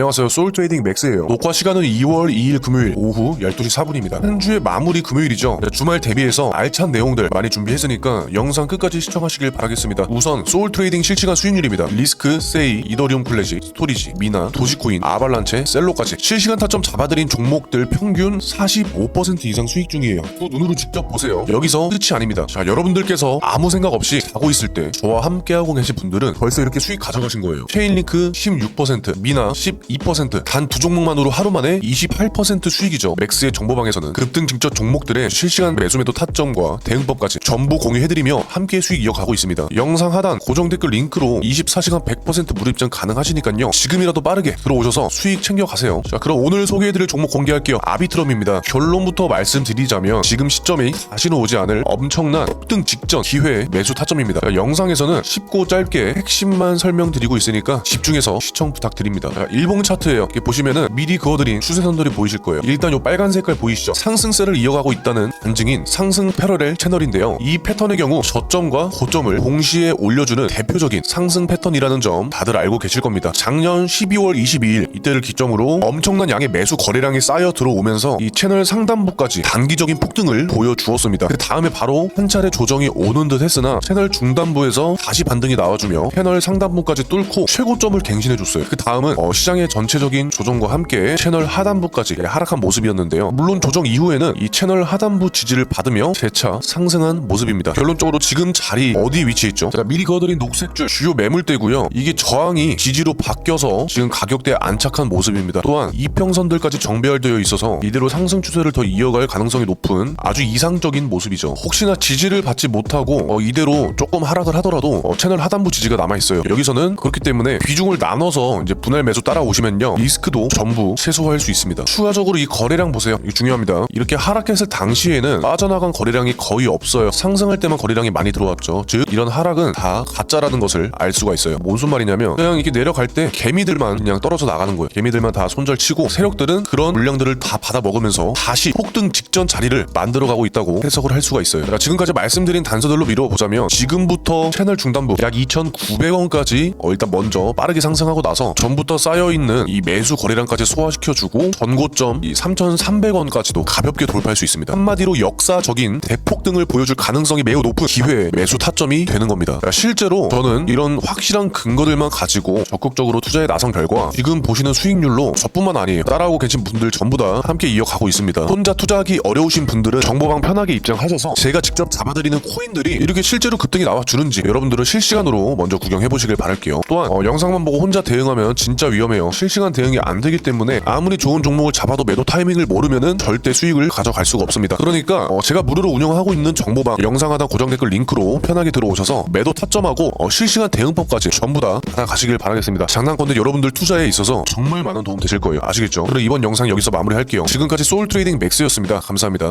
안녕하세요. 소울 트레이딩 맥스예요. 녹화 시간은 2월 2일 금요일 오후 12시 4분입니다. 한 주의 마무리 금요일이죠. 주말 대비해서 알찬 내용들 많이 준비했으니까 영상 끝까지 시청하시길 바라겠습니다. 우선 소울 트레이딩 실시간 수익률입니다. 리스크, 세이, 이더리움 클래식, 스토리지, 미나, 도시코인, 아발란체, 셀로까지 실시간 타점 잡아드린 종목들 평균 45% 이상 수익 중이에요. 또 눈으로 직접 보세요. 여기서 끝이 아닙니다. 자, 여러분들께서 아무 생각 없이 자고 있을 때 저와 함께하고 계신 분들은 벌써 이렇게 수익 가져가신 거예요. 체인링크 16%, 미나 12%, 단 두 종목만으로 하루 만에 28% 수익이죠. 맥스의 정보방에서는 급등 직전 종목들의 실시간 매수매도 타점과 대응법까지 전부 공유해드리며 함께 수익 이어가고 있습니다. 영상 하단 고정 댓글 링크로 24시간 100% 무료 입장 가능하시니까요. 지금이라도 빠르게 들어오셔서 수익 챙겨가세요. 자, 그럼 오늘 소개해드릴 종목 공개할게요. 아비트럼입니다. 결론부터 말씀드리자면 지금 시점이 다시는 오지 않을 엄청난 급등 직전 기회 매수 타점입니다. 자, 영상에서는 쉽고 짧게 핵심만 설명드리고 있으니까 집중해서 시청 부탁드립니다. 자, 일봉 차트예요. 이렇게 보시면은 미리 그어드린 추세선들이 보이실 거예요. 일단 요 빨간 색깔 보이시죠? 상승세를 이어가고 있다는 반증인 상승 패러렐 채널인데요. 이 패턴의 경우 저점과 고점을 동시에 올려주는 대표적인 상승 패턴이라는 점 다들 알고 계실 겁니다. 작년 12월 22일 이때를 기점으로 엄청난 양의 매수 거래량이 쌓여 들어오면서 이 채널 상단부까지 단기적인 폭등을 보여주었습니다. 그 다음에 바로 한 차례 조정이 오는 듯 했으나 채널 중단부에서 다시 반등이 나와주며 채널 상단부까지 뚫고 최고점을 갱신해줬어요. 그 다음은 어, 시장 의 전체적인 조정과 함께 채널 하단부까지 하락한 모습이었는데요. 물론 조정 이후에는 이 채널 하단부 지지를 받으며 재차 상승한 모습입니다. 결론적으로 지금 자리 어디 위치해 있죠? 제가 미리 그어드린 녹색줄 주요 매물대고요. 이게 저항이 지지로 바뀌어서 지금 가격대에 안착한 모습입니다. 또한 이평선들까지 정배열되어 있어서 이대로 상승 추세를 더 이어갈 가능성이 높은 아주 이상적인 모습이죠. 혹시나 지지를 받지 못하고 어, 이대로 조금 하락을 하더라도 어, 채널 하단부 지지가 남아 있어요. 여기서는 그렇기 때문에 비중을 나눠서 이제 분할 매수 따라오 시면요 리스크도 전부 최소화할 수 있습니다. 추가적으로 이 거래량 보세요. 이거 중요합니다. 이렇게 하락했을 당시에는 빠져나간 거래량이 거의 없어요. 상승할 때만 거래량이 많이 들어왔죠. 즉 이런 하락은 다 가짜라는 것을 알 수가 있어요. 무슨 말이냐면 그냥 이렇게 내려갈 때 개미들만 그냥 떨어져 나가는 거예요. 개미들만 다 손절치고 세력들은 그런 물량들을 다 받아 먹으면서 다시 폭등 직전 자리를 만들어가고 있다고 해석을 할 수가 있어요. 지금까지 말씀드린 단서들로 미뤄보자면 지금부터 채널 중단부 약 2,900원까지 어, 일단 먼저 빠르게 상승하고 나서 전부터 쌓여 있는 이 매수 거래량까지 소화시켜주고 전고점 이 3,300원까지도 가볍게 돌파할 수 있습니다. 한마디로 역사적인 대폭 등을 보여줄 가능성이 매우 높은 기회 매수 타점이 되는 겁니다. 그러니까 실제로 저는 이런 확실한 근거들만 가지고 적극적으로 투자에 나선 결과 지금 보시는 수익률로 저뿐만 아니에요. 따라오고 계신 분들 전부 다 함께 이어가고 있습니다. 혼자 투자하기 어려우신 분들은 정보방 편하게 입장하셔서 제가 직접 잡아드리는 코인들이 이렇게 실제로 급등이 나와주는지 여러분들은 실시간으로 먼저 구경해 보시길 바랄게요. 또한 어, 영상만 보고 혼자 대응하면 진짜 위험해 요. 실시간 대응이 안 되기 때문에 아무리 좋은 종목을 잡아도 매도 타이밍을 모르면은 절대 수익을 가져갈 수가 없습니다. 그러니까 어, 제가 무료로 운영하고 있는 정보방 영상 하단 고정 댓글 링크로 편하게 들어오셔서 매도 타점하고 어, 실시간 대응법까지 전부 다 받아가시길 바라겠습니다. 장난건데 여러분들 투자에 있어서 정말 많은 도움 되실 거예요. 아시겠죠? 그럼 이번 영상 여기서 마무리할게요. 지금까지 소울 트레이딩 맥스였습니다. 감사합니다.